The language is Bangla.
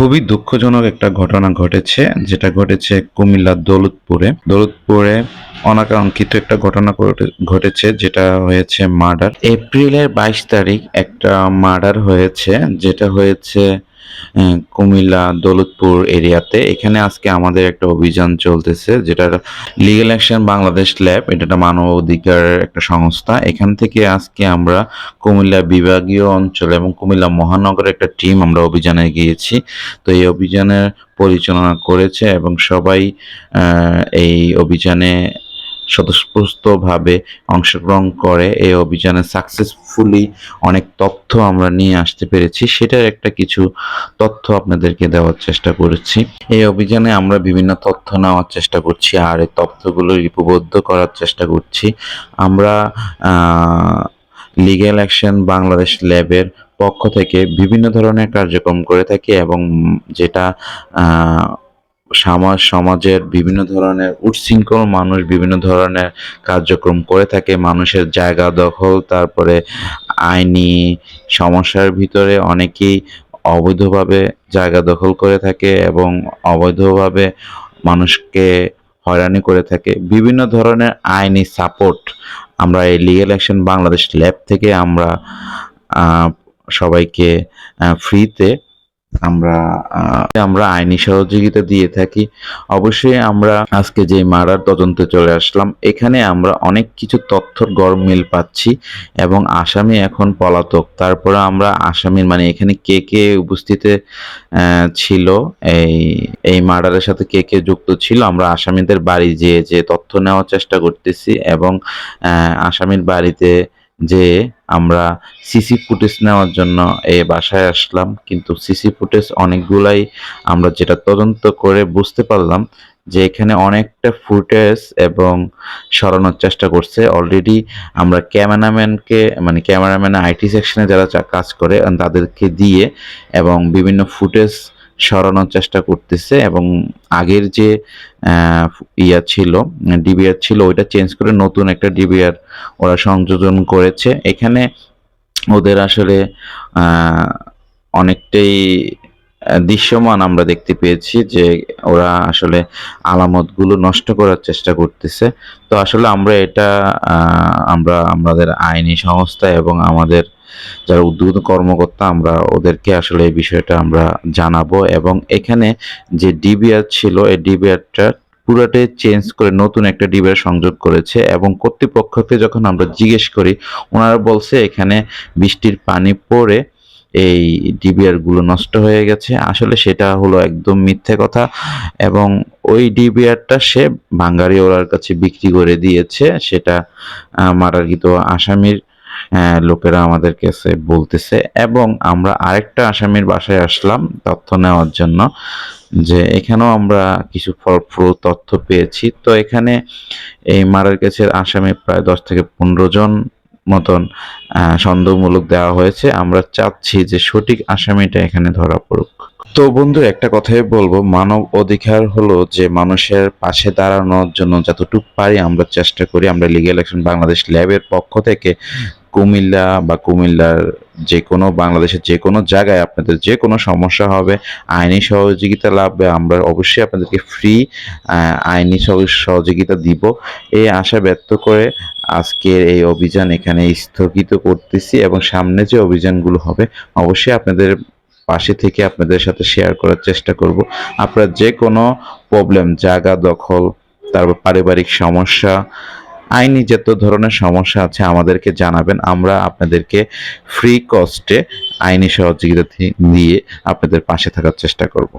খুবই দুঃখজনক একটা ঘটনা ঘটেছে, যেটা ঘটেছে কুমিল্লার দৌলতপুরে। দৌলতপুরে অনাকাঙ্ক্ষিত একটা ঘটনা ঘটে- ঘটেছে, যেটা হয়েছে মার্ডার। এপ্রিলের বাইশ তারিখ একটা মার্ডার হয়েছে, যেটা হয়েছে কুমিল্লা, দৌলতপুর এরিয়াতে। এখানে আজকে আমাদের একটা অভিযান চলতেছে, যেটা লিগ্যাল অ্যাকশন বাংলাদেশ ল্যাব এটা একটা মানব অধিকার একটা সংস্থা। এখান থেকে আজকে আমরা কুমিল্লা বিভাগীয় অঞ্চল এবং কুমিল্লা মহানগরের একটা টিম আমরা অভিযানে গিয়েছি। তো এই অভিযানের পরিচালনা করেছে এবং সবাই এই অভিযানে স্বতঃস্ফূর্তভাবে অংশগ্রহণ করে এই অভিযানে সাকসেসফুলি অনেক তথ্য আমরা নিয়ে আসতে পেরেছি। সেটার একটা কিছু তথ্য আপনাদেরকে দেওয়ার চেষ্টা করেছি। এই অভিযানে আমরা বিভিন্ন তথ্য নেওয়ার চেষ্টা করছি আর এই তথ্যগুলো লিপিবদ্ধ করার চেষ্টা করছি। আমরা লিগ্যাল অ্যাকশন বাংলাদেশ ল্যাবের পক্ষ থেকে বিভিন্ন ধরনের কার্যক্রম করে থাকি এবং যেটা সমাজ, সমাজের বিভিন্ন ধরনের উচ্ছৃঙ্খল মানুষ বিভিন্ন ধরনের কার্যক্রম করে থাকে। মানুষের জায়গা দখল, তারপরে আইনি সমস্যার ভিতরে অনেকেই অবৈধভাবে জায়গা দখল করে থাকে এবং অবৈধভাবে মানুষকে হয়রানি করে থাকে। বিভিন্ন ধরনের আইনি সাপোর্ট আমরা এই লিগ্যাল অ্যাকশন বাংলাদেশ ল্যাব থেকে আমরা সবাইকে ফ্রিতে আমরা আমরা আইনি সহযোগিতা দিয়ে থাকি। অবশ্যই আমরা আজকে যে মার্ডার তদন্তে চলে আসলাম, এখানে আমরা অনেক কিছু তথ্যর গরম মিল পাচ্ছি এবং আসামি এখন পলাতক। তারপরে আমরা আসামির মানে এখানে কে কে উপস্থিতে ছিল, এই এই মার্ডারের সাথে কে কে যুক্ত ছিল, আমরা আসামিদের বাড়ি যেয়ে যে তথ্য নেওয়ার চেষ্টা করতেছি এবং আসামির বাড়িতে যে আমরা সিসি ফুটেজ নেওয়ার জন্য এই বাসায় আসলাম, কিন্তু সিসি ফুটেজ অনেকগুলাই আমরা যেটা তদন্ত করে বুঝতে পারলাম যে এখানে অনেকটা ফুটেজ এবং সরানোর চেষ্টা করছে। অলরেডি আমরা ক্যামেরাম্যানকে মানে ক্যামেরাম্যান আইটি সেকশনে যারা কাজ করে, তাদেরকে দিয়ে এবং বিভিন্ন ফুটেজ সরানোর চেষ্টা করতেছে এবং আগের যে ইয়া ছিল ডিবিআর ছিল, ওইটা চেঞ্জ করে নতুন একটা ডিবিআর ওরা সংযোজন করেছে। এখানে ওদের আসলে অনেকটাই দৃশ্যমান আমরা দেখতে পেয়েছি যে ওরা আসলে আলামতগুলো নষ্ট করার চেষ্টা করতেছে। তো আসলে আমরা এটা আমরা আমাদের আইনি সংস্থা এবং আমাদের যারা উদ্যোগ কর্মকর্তা, আমরা ওদেরকে আসলে এই বিষয়টা আমরা জানাব এবং এখানে যে ডিবিআর ছিল, এই ডিবিআরটা পুরাটাই চেঞ্জ করে নতুন একটা ডিবিআর সংযোগ করেছে এবং কর্তৃপক্ষকে যখন আমরা জিজ্ঞেস করি, ওনারা বলছে এখানে বৃষ্টির পানি পড়ে এই ডিবিআরগুলো নষ্ট হয়ে গেছে। আসলে সেটা হলো একদম মিথ্যে কথা এবং ওই ডিবিআরটা সে বাঙালি ওরার কাছে বিক্রি করে দিয়েছে। সেটা আহ, মারারকৃত আসামির লোকেরা আমাদের কাছে বলতেছে। এবং আমরা আরেকটা আসামির বাসায় আসলাম তথ্য নেওয়ার জন্য যে এখানেও আমরা কিছু ফলপ্রু তথ্য পেয়েছি। তো এখানে এই মারার কেসের আসামি প্রায় দশ থেকে পনেরো জন মতন সন্দেহমূলক দেওয়া হয়েছে। আমরা চাচ্ছি যে সঠিক আসামিটা এখানে ধরা পড়ুক। তো বন্ধু একটা কথাই বলব, মানব অধিকার হলো যে মানুষের পাশে দাঁড়ানোর জন্য যতটুকু পারি আমরা চেষ্টা করি। আমরা লিগেল অ্যাকশন বাংলাদেশ ল্যাবের পক্ষ থেকে কুমিল্লা বা কুমিল্লার যে কোনো বাংলাদেশের যে কোনো জায়গায় আপনাদের যে কোনো সমস্যা হবে, আইনি সহযোগিতা লাভবে আমরা অবশ্যই আপনাদেরকে ফ্রি আইনি সহযোগিতা দিব। এই আশা ব্যক্ত করে আজকের এই অভিযান এখানে স্থগিত করতেছি এবং সামনে যে অভিযানগুলো হবে, অবশ্যই আপনাদের পাশে থেকে আপনাদের সাথে শেয়ার করার চেষ্টা করব। আপনার যে কোনো প্রবলেম জায়গা দখল, তারপর পারিবারিক সমস্যা আইনি যত ধরনের সমস্যা আছে আমাদেরকে জানাবেন। আমরা আপনাদেরকে ফ্রি কস্টে আইনি সহযোগিতা দিয়ে আপনাদের পাশে থাকার চেষ্টা করব।